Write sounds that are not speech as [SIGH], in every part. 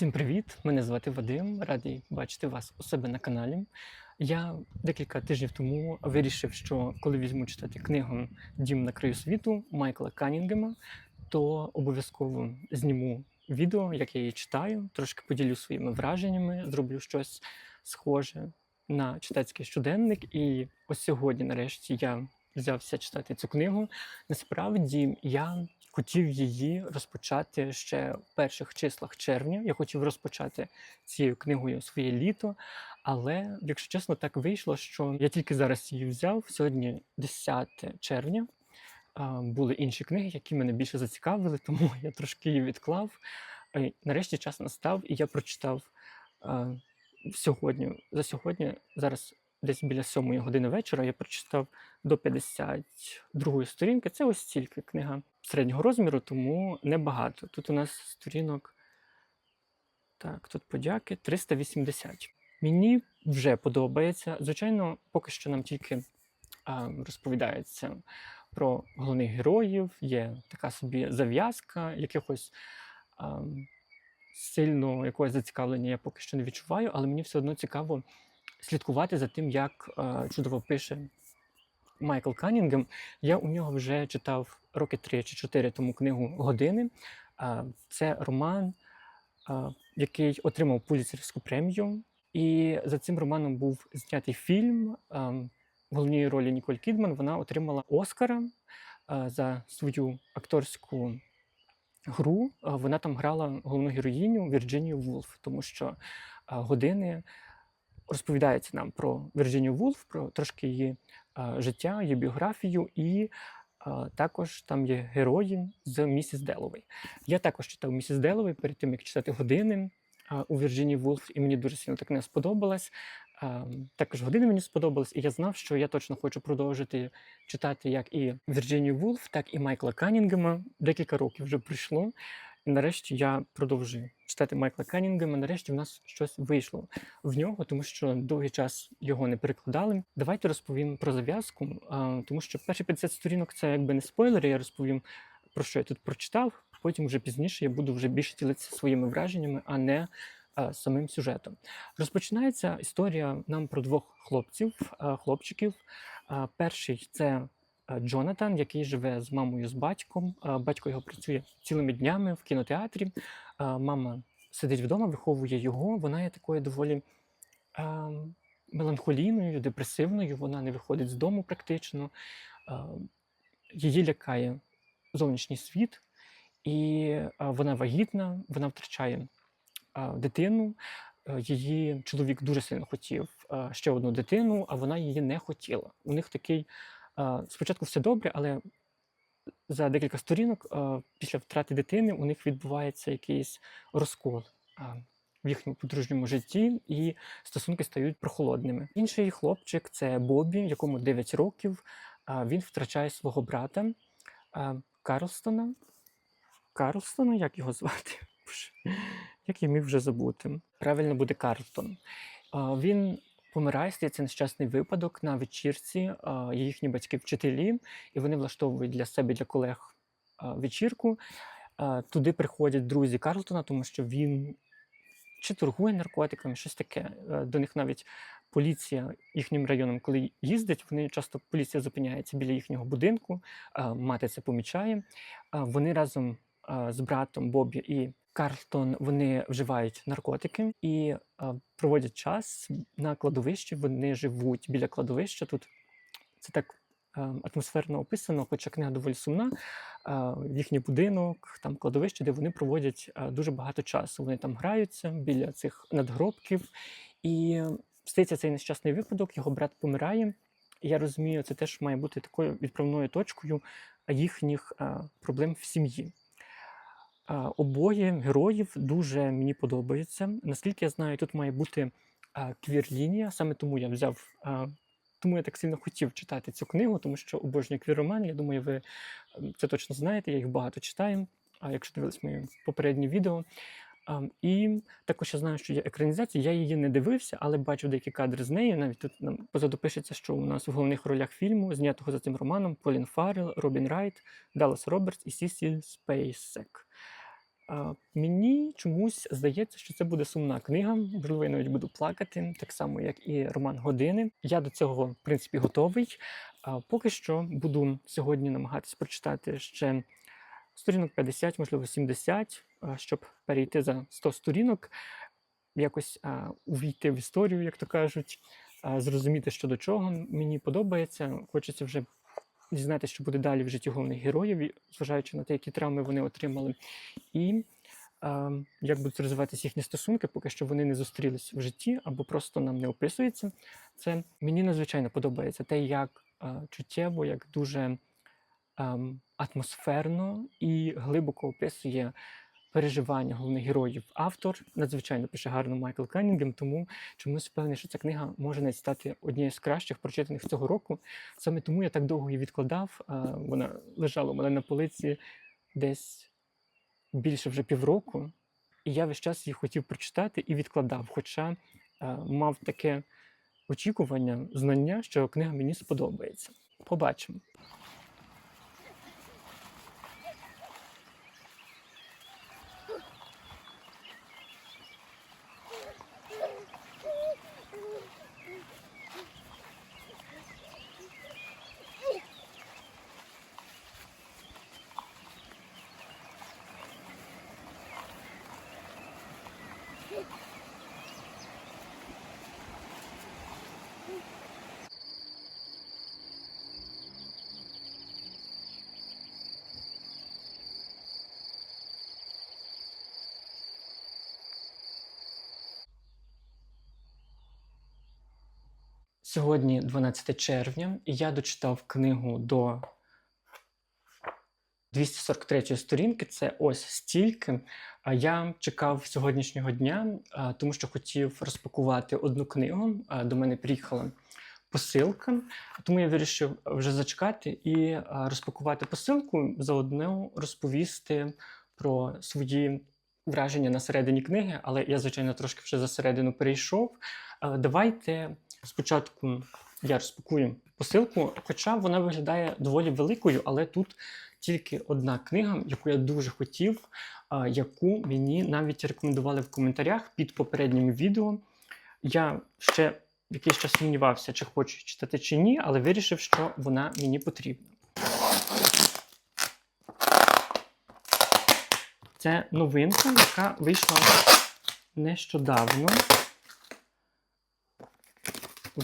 Всім привіт! Мене звати Вадим. Радий бачити вас у себе на каналі. Я декілька тижнів тому вирішив, що коли візьму читати книгу Дім на краю світу Майкла Канінгема, то обов'язково зніму відео, як я її читаю, трошки поділю своїми враженнями, зроблю щось схоже на читацький щоденник. І ось сьогодні, нарешті, я взявся читати цю книгу. Насправді я хотів її розпочати ще в перших числах червня. Я хотів розпочати цією книгою своє літо. Але, якщо чесно, так вийшло, що я тільки зараз її взяв. Сьогодні 10 червня. Були інші книги, які мене більше зацікавили, тому [LAUGHS] я трошки її відклав. Нарешті час настав, і я прочитав сьогодні. За сьогодні, зараз десь біля 7 години вечора, я прочитав до 52 сторінки. Це ось тільки книга середнього розміру, тому небагато. Тут у нас сторінок. Так, тут подяки 380. Мені вже подобається. Звичайно, поки що нам тільки а, розповідається про головних героїв, є така собі зав'язка, якихось а, сильно якогось зацікавлення я поки що не відчуваю, але мені все одно цікаво слідкувати за тим, як а, чудово пише Майкл Канінгем. Я у нього вже читав роки три чи чотири тому книгу Години. А, Це роман, а, який отримав Пуліцерівську премію. І за цим романом був знятий фільм. В головній ролі Ніколь Кідман вона отримала Оскара за свою акторську гру. Вона там грала головну героїню Вірджинію Вулф, тому що години розповідається нам про Вірджинію Вулф, про трошки її життя, її біографію, і також там є герої з місіс Деловей. Я також читав місіс Деловей перед тим, як читати години у Вірджинії Вулф, і мені дуже сильно так не сподобалось. Також години мені сподобались, і я знав, що я точно хочу продовжити читати як і Вірджинію Вулф, так і Майкла Канінгема. Декілька років вже пройшло. І нарешті я продовжую читати Майкла Канінгема. Нарешті в нас щось вийшло в нього, тому що довгий час його не перекладали. Давайте розповім про зав'язку, тому що перші 50 сторінок це якби не спойлери. Я розповім про що я тут прочитав. Потім вже пізніше я буду вже більше ділитися своїми враженнями, а не самим сюжетом. Розпочинається історія нам про двох хлопців, хлопчиків. Перший це Джонатан, який живе з мамою з батьком. Батько його працює цілими днями в кінотеатрі. Мама сидить вдома, виховує його. Вона є такою доволі меланхолійною, депресивною. Вона не виходить з дому практично. Її лякає зовнішній світ, і вона вагітна, вона втрачає дитину. Її чоловік дуже сильно хотів ще одну дитину, а вона її не хотіла. У них такий спочатку все добре, але за декілька сторінок після втрати дитини у них відбувається якийсь розкол в їхньому подружньому житті, і стосунки стають прохолодними. Інший хлопчик це Бобі, якому 9 років. Він втрачає свого брата Карлстона. Карлстона, як його звати? [LAUGHS] Як я міг вже забути? Правильно буде Карлстон. Він помирає, стається нещасний випадок на вечірці. Їхні батьки вчителі, і вони влаштовують для себе, для колег вечірку. Туди приходять друзі Карлтона, тому що він чи торгує наркотиками, щось таке. До них навіть поліція їхнім районом, коли їздить, вони часто поліція зупиняється біля їхнього будинку. Мати це помічає. Вони разом з братом Бобі і Карлтон вони вживають наркотики і а, проводять час на кладовищі. Вони живуть біля кладовища. Тут це так а, атмосферно описано, хоча книга доволі сумна. А, Їхній будинок, там кладовище, де вони проводять а, дуже багато часу. Вони там граються біля цих надгробків. І стається цей нещасний випадок, його брат помирає. І я розумію, це теж має бути такою відправною точкою їхніх а, проблем в сім'ї. Обоє героїв дуже мені подобаються. Наскільки я знаю, тут має бути квір-лінія, саме тому я взяв. Тому я так сильно хотів читати цю книгу, тому що обожнюю квір-романи. Я думаю, ви це точно знаєте, я їх багато читаю. А якщо дивились мої попередні відео. І також я знаю, що є екранізація. Я її не дивився, але бачив деякі кадри з нею. Навіть тут нам позаду пишеться, що у нас в головних ролях фільму, знятого за цим романом, Полін Фаррелл, Робін Райт, Даллас Робертс і Сісіль Спейсек. Мені чомусь здається, що це буде сумна книга. Можливо, я навіть буду плакати, так само, як і роман Години. Я до цього, в принципі, готовий. Поки що буду сьогодні намагатись прочитати ще сторінок 50, можливо, 70, щоб перейти за 100 сторінок, якось увійти в історію, як то кажуть, зрозуміти, що до чого мені подобається. Хочеться вже дізнатися, що буде далі в житті головних героїв, зважаючи на те, які травми вони отримали, і е, як будуть розвиватися їхні стосунки, поки що вони не зустрілись в житті або просто нам не описується. Це мені надзвичайно подобається те, як е, чуттєво, як дуже е, атмосферно і глибоко описує переживання головних героїв. Автор надзвичайно пише гарно Майкл Каннінгем, тому чомусь впевнений, що ця книга може навіть стати однією з кращих прочитаних цього року. Саме тому я так довго її відкладав. Вона лежала у мене на полиці десь більше вже півроку, і я весь час її хотів прочитати і відкладав, хоча мав таке очікування, знання, що книга мені сподобається. Побачимо. Сьогодні 12 червня, і я дочитав книгу до 243 сторінки. Це ось стільки. Я чекав сьогоднішнього дня, тому що хотів розпакувати одну книгу. До мене приїхала посилка, тому я вирішив вже зачекати і розпакувати посилку, заодно розповісти про свої враження на середині книги, але я, звичайно, трошки вже за середину перейшов. Давайте спочатку я розпакую посилку, хоча вона виглядає доволі великою, але тут тільки одна книга, яку я дуже хотів, яку мені навіть рекомендували в коментарях під попереднім відео. Я ще якийсь час сумнівався, чи хочу читати чи ні, але вирішив, що вона мені потрібна. Це новинка, яка вийшла нещодавно.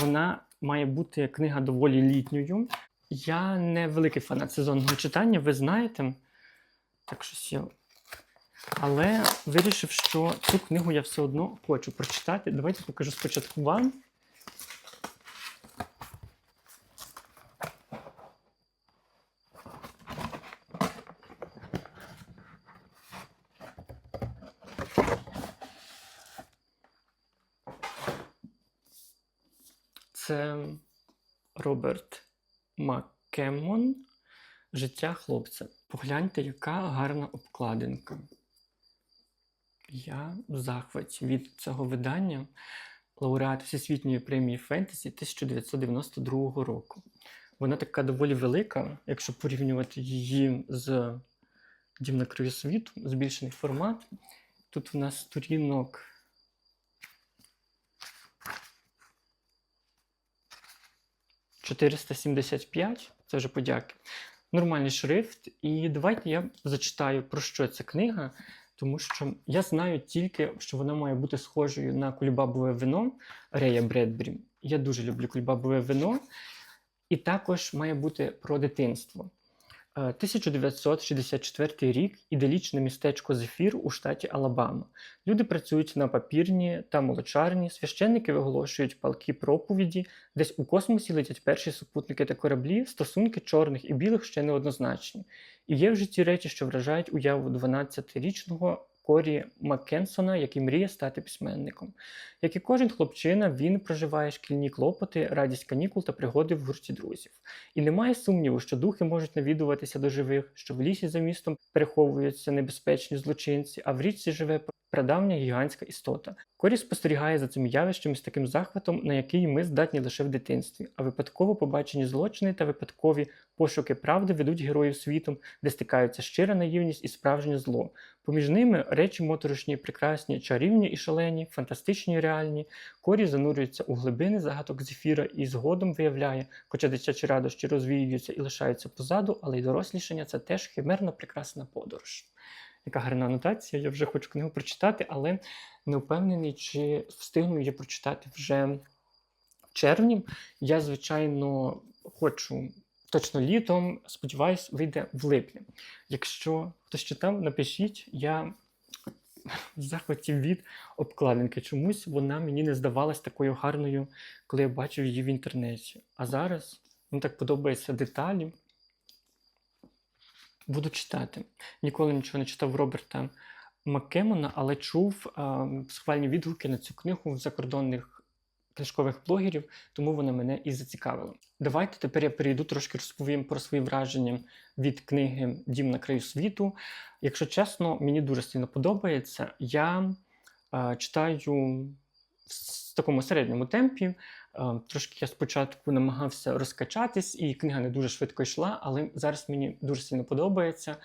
Вона має бути книга доволі літньою. Я не великий фанат сезонного читання, ви знаєте. Так щось я. Але вирішив, що цю книгу я все одно хочу прочитати. Давайте покажу спочатку вам. Це Роберт Маккемон Життя хлопця. Погляньте, яка гарна обкладинка. Я в захваті від цього видання лауреат Всесвітньої премії фентезі 1992 року. Вона така доволі велика, якщо порівнювати її з Дім на краю світу, збільшений формат. Тут в нас сторінок – 475, це вже подяки. Нормальний шрифт. І давайте я зачитаю, про що ця книга, тому що я знаю тільки, що вона має бути схожою на кульбабове вино Рея Бредбрі. Я дуже люблю кульбабове вино. І також має бути про дитинство. Е, 1964 рік іделічне містечко Зефір у штаті Алабама. Люди працюють на папірні та молочарні, священники виголошують палки проповіді, десь у космосі летять перші супутники та кораблі, стосунки чорних і білих ще неоднозначні. І є в житті речі, що вражають уяву 12-річного Корі Маккенсона, який мріє стати письменником. Як і кожен хлопчина, він проживає шкільні клопоти, радість канікул та пригоди в гурті друзів. І немає сумніву, що духи можуть навідуватися до живих, що в лісі за містом переховуються небезпечні злочинці, а в річці живе прадавня гігантська істота. Корі спостерігає за цим явищем з таким захватом, на який ми здатні лише в дитинстві, а випадково побачені злочини та випадкові пошуки правди ведуть героїв світом, де стикаються щира наївність і справжнє зло. Поміж ними речі моторошні, прекрасні, чарівні і шалені, фантастичні і реальні. Корі занурюється у глибини загадок зефіра і згодом виявляє, хоча дитячі радощі розвіюються і лишаються позаду, але й дорослішання це теж химерно прекрасна подорож. Яка гарна анотація, я вже хочу книгу прочитати, але не впевнений, чи встигну її прочитати вже в червні. Я, звичайно, хочу точно літом, сподіваюсь, вийде в липні. Якщо хтось читав, напишіть, я в захваті від обкладинки. Чомусь вона мені не здавалась такою гарною, коли я бачив її в інтернеті. А зараз мені так подобаються деталі. Буду читати. Ніколи нічого не читав Роберта Маккемона, але чув а, схвальні відгуки на цю книгу в закордонних книжкових блогерів, тому вона мене і зацікавила. Давайте тепер я перейду трошки розповім про свої враження від книги Дім на краю світу. Якщо чесно, мені дуже сильно подобається. Я а, читаю в такому середньому темпі. Е, Трошки я спочатку намагався розкачатись, і книга не дуже швидко йшла, але зараз мені дуже сильно подобається.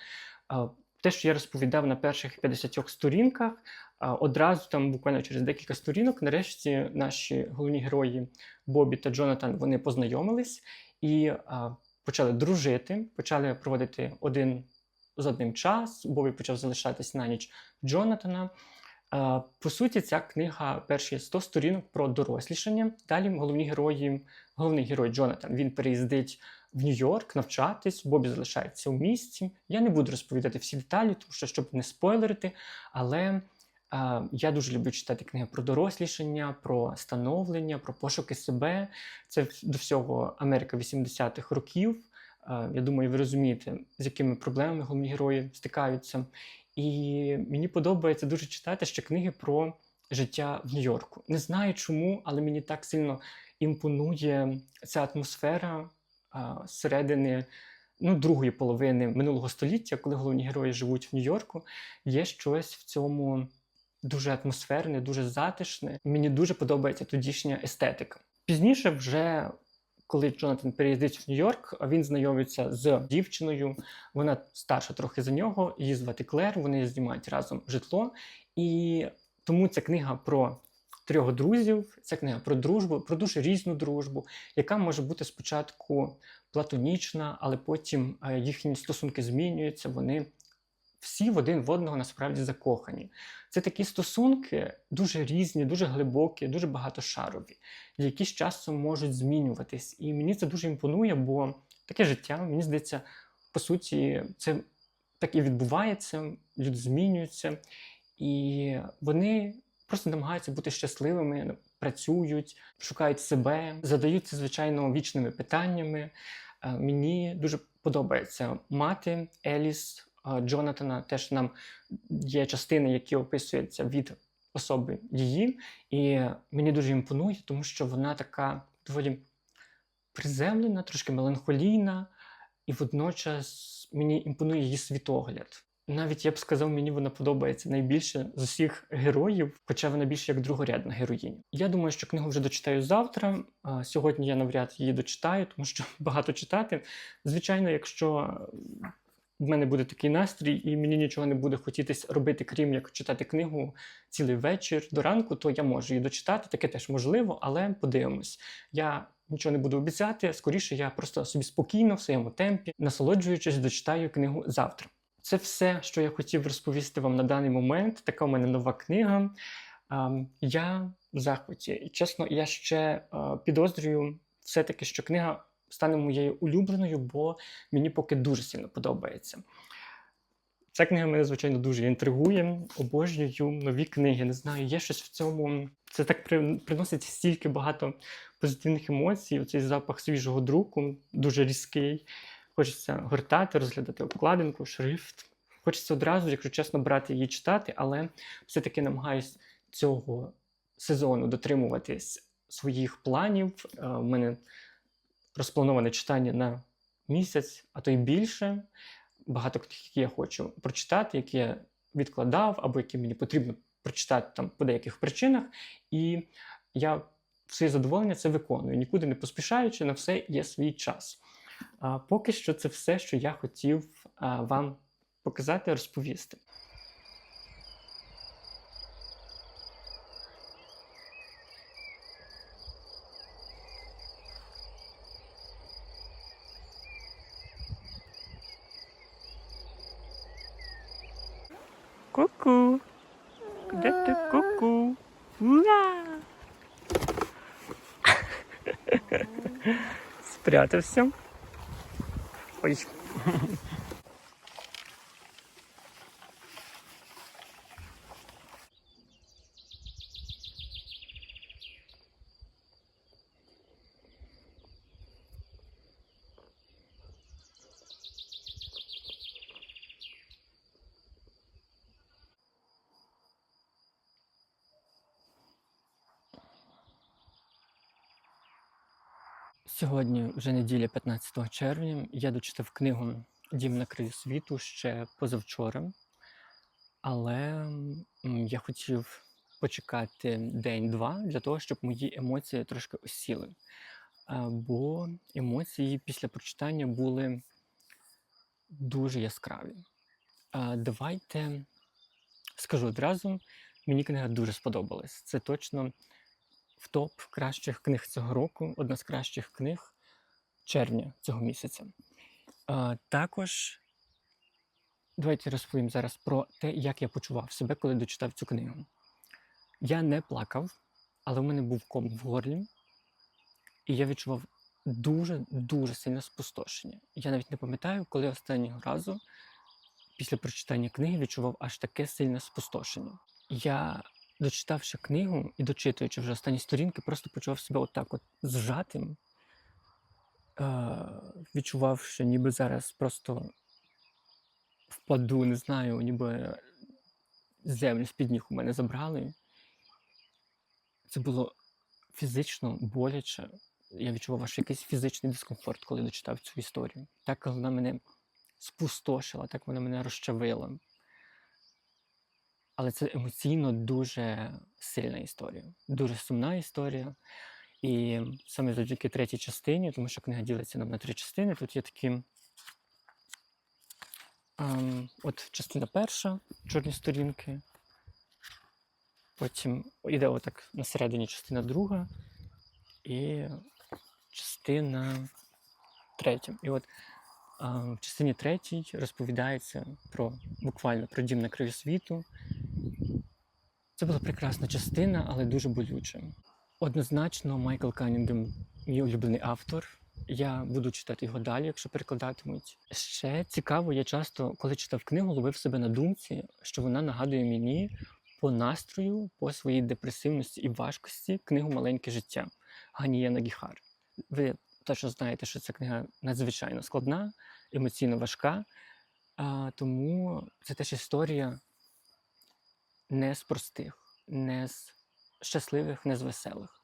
Те, що я розповідав на перших 50 сторінках, одразу там, буквально через декілька сторінок, нарешті наші головні герої Бобі та Джонатан вони познайомились і почали дружити, почали проводити один з одним час. Бобі почав залишатись на ніч Джонатана. По суті, ця книга перші 100 сторінок про дорослішання. Далі головні герої, головний герой Джонатан він переїздить в Нью-Йорк навчатись, Бобі залишається у місті. Я не буду розповідати всі деталі, тому що щоб не спойлерити, але е, я дуже люблю читати книги про дорослішання, про становлення, про пошуки себе. Це до всього Америка 80-х років. Я думаю, ви розумієте, з якими проблемами головні герої стикаються. І мені подобається дуже читати ще книги про життя в Нью-Йорку. Не знаю чому, але мені так сильно імпонує ця атмосфера а, середини ну, другої половини минулого століття, коли головні герої живуть в Нью-Йорку. Є щось в цьому дуже атмосферне, дуже затишне. Мені дуже подобається тодішня естетика. Пізніше вже. Коли Джонатан переїздить в Нью-Йорк, він знайомиться з дівчиною. Вона старша трохи за нього, її звати Клер. Вони знімають разом житло. І тому ця книга про трьох друзів, ця книга про дружбу, про дуже різну дружбу, яка може бути спочатку платонічна, але потім е, їхні стосунки змінюються. Вони всі в один в одного насправді закохані. Це такі стосунки дуже різні, дуже глибокі, дуже багатошарові, які з часом можуть змінюватись. І мені це дуже імпонує, бо таке життя, мені здається, по суті, це так і відбувається, люди змінюються, і вони просто намагаються бути щасливими, працюють, шукають себе, задаються, звичайно, вічними питаннями. Е, Мені дуже подобається мати Еліс Джонатана. Теж нам є частини, які описуються від особи її. І мені дуже імпонує, тому що вона така доволі приземлена, трошки меланхолійна, і водночас мені імпонує її світогляд. Навіть я б сказав, мені вона подобається найбільше з усіх героїв, хоча вона більше як другорядна героїня. Я думаю, що книгу вже дочитаю завтра. Сьогодні я навряд її дочитаю, тому що [LAUGHS] багато читати. Звичайно, якщо в мене буде такий настрій, і мені нічого не буде хотітись робити, крім як читати книгу цілий вечір до ранку, то я можу її дочитати. Таке теж можливо, але подивимось. Я нічого не буду обіцяти. Скоріше, я просто собі спокійно в своєму темпі, насолоджуючись, дочитаю книгу завтра. Це все, що я хотів розповісти вам на даний момент. Така у мене нова книга. Я в захваті. І чесно, я ще е, підозрюю все-таки, що книга стане моєю улюбленою, бо мені поки дуже сильно подобається. Ця книга мене, звичайно, дуже інтригує. Обожнюю нові книги. Не знаю, є щось в цьому. Це так при- приносить стільки багато позитивних емоцій. Оцей запах свіжого друку, дуже різкий. Хочеться гортати, розглядати обкладинку, шрифт. Хочеться одразу, якщо чесно, брати її читати, але все-таки намагаюсь цього сезону дотримуватись своїх планів. Е, У мене розплановане читання на місяць, а то й більше. Багато книг, які я хочу прочитати, які я відкладав, або які мені потрібно прочитати там по деяких причинах. І я своє задоволення це виконую, нікуди не поспішаючи, на все є свій час. А, поки що це все, що я хотів а, вам показати, розповісти. Спрятався. Ой. Сьогодні вже неділя 15 червня. Я дочитав книгу Дім на краю світу ще позавчора, але я хотів почекати день-два для того, щоб мої емоції трошки осіли. Бо емоції після прочитання були дуже яскраві. Давайте скажу одразу, мені книга дуже сподобалась. Це точно в топ кращих книг цього року, одна з кращих книг червня цього місяця. Також давайте розповім зараз про те, як я почував себе, коли дочитав цю книгу. Я не плакав, але в мене був ком в горлі, і я відчував дуже-дуже сильне спустошення. Я навіть не пам'ятаю, коли останнього разу після прочитання книги відчував аж таке сильне спустошення. Я дочитавши книгу і дочитуючи вже останні сторінки, просто почував себе отак от зжатим. Е, відчував, що ніби зараз просто впаду, не знаю, ніби землю з-під ніг у мене забрали. Це було фізично боляче. Я відчував аж якийсь фізичний дискомфорт, коли дочитав цю історію. Так вона мене спустошила, так вона мене розчавила. Але це емоційно дуже сильна історія, дуже сумна історія. І саме завдяки третій частині, тому що книга ділиться нам на три частини. Тут є такі. ем, от частина перша, чорні сторінки. Потім йде отак на середині частина друга і частина третя. І от а, в частині третій розповідається про буквально про дім на краю світу. Це була прекрасна частина, але дуже болюча. Однозначно, Майкл Канінгем мій улюблений автор. Я буду читати його далі, якщо перекладатимуть. Ще цікаво, я часто, коли читав книгу, ловив себе на думці, що вона нагадує мені по настрою, по своїй депресивності і важкості книгу Маленьке життя Ганія Нагіхар. Ви точно знаєте, що ця книга надзвичайно складна, емоційно важка, а, тому це теж історія не з простих, не з щасливих, не з веселих,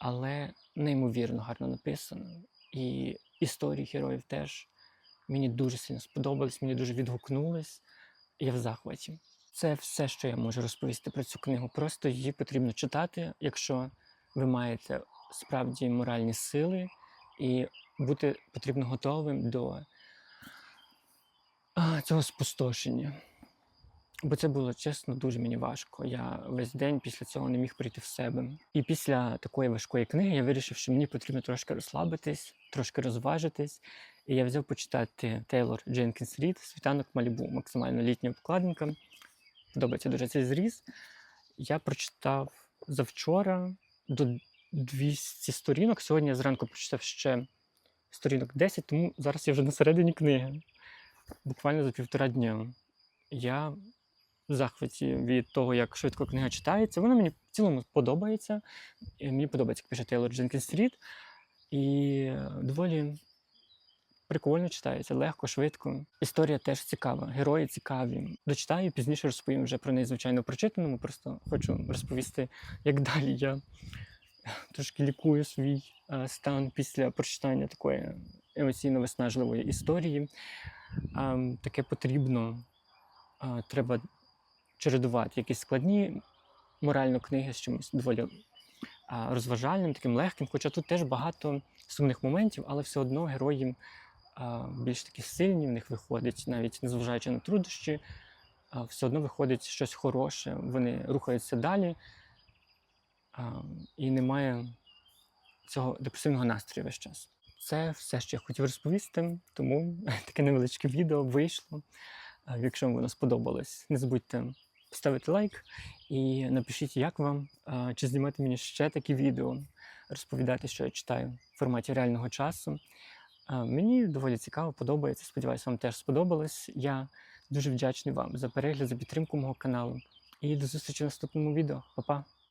але неймовірно гарно написано. І історії героїв теж мені дуже сильно сподобались, мені дуже відгукнулись. Я в захваті. Це все, що я можу розповісти про цю книгу. Просто її потрібно читати, якщо ви маєте справді моральні сили, і бути потрібно готовим до цього спустошення. Бо це було чесно дуже мені важко. Я весь день після цього не міг прийти в себе. І після такої важкої книги я вирішив, що мені потрібно трошки розслабитись, трошки розважитись. І я взяв почитати Тейлор Дженкінс Рід Світанок Малібу, максимально літня обкладинка. Подобається дуже цей зріз. Я прочитав завчора до 200 сторінок. Сьогодні я зранку прочитав ще сторінок 10, тому зараз я вже на середині книги. Буквально за півтора дня. Я в захваті від того, як швидко книга читається. Вона мені в цілому подобається. Мені подобається, як пише Тейлор Дженкінс. І е, доволі прикольно читається, легко, швидко. Історія теж цікава, герої цікаві. Дочитаю, пізніше розповім вже про неї, звичайно, прочитаному. Просто хочу розповісти, як далі я трошки лікую свій е, стан після прочитання такої емоційно виснажливої історії. Таке потрібно. Треба чередувати якісь складні морально книги з чимось доволі розважальним, таким легким. Хоча тут теж багато сумних моментів, але все одно герої більш такі сильні, в них виходить, навіть незважаючи на труднощі, все одно виходить щось хороше, вони рухаються далі, і немає цього депресивного настрою весь час. Це все, що я хотів розповісти, тому [LAUGHS] таке невеличке відео вийшло. Якщо вам воно сподобалось, не забудьте поставити лайк і напишіть, як вам, чи знімати мені ще такі відео, розповідати, що я читаю в форматі реального часу. Мені доволі цікаво, подобається. Сподіваюся, вам теж сподобалось. Я дуже вдячний вам за перегляд, за підтримку мого каналу. І до зустрічі в наступному відео. Па-па!